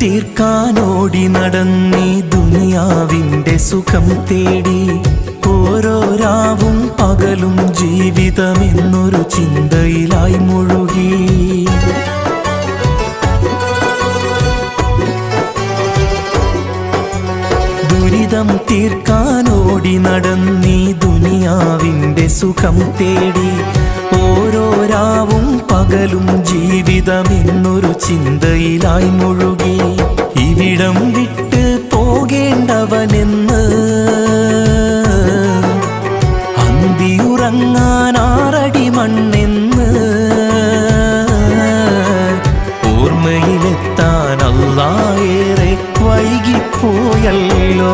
തീർക്കാനോടി നടന്നി ദുനിയാവിന്റെ സുഖം തേടി. ഓരോ രാവും പകലും ജീവിതമെന്നൊരു ചിന്തയിലായി മുഴുകി. ദുരിതം തീർക്കാനോടി നടന്നി ദുനിയാവിന്റെ സുഖം തേടി. ഓരോ രാവും പകലും ജീവിതമെന്നൊരു ചിന്തയിലായി മുഴുകി. ഇവിടം വിട്ട് പോകേണ്ടവനെന്ന് അന്തിയുറങ്ങാൻ ആറടി മണ്ണെന്ന് ഓർമ്മയിലെത്താൻ അല്ലായേറെ വൈകിപ്പോയല്ലോ.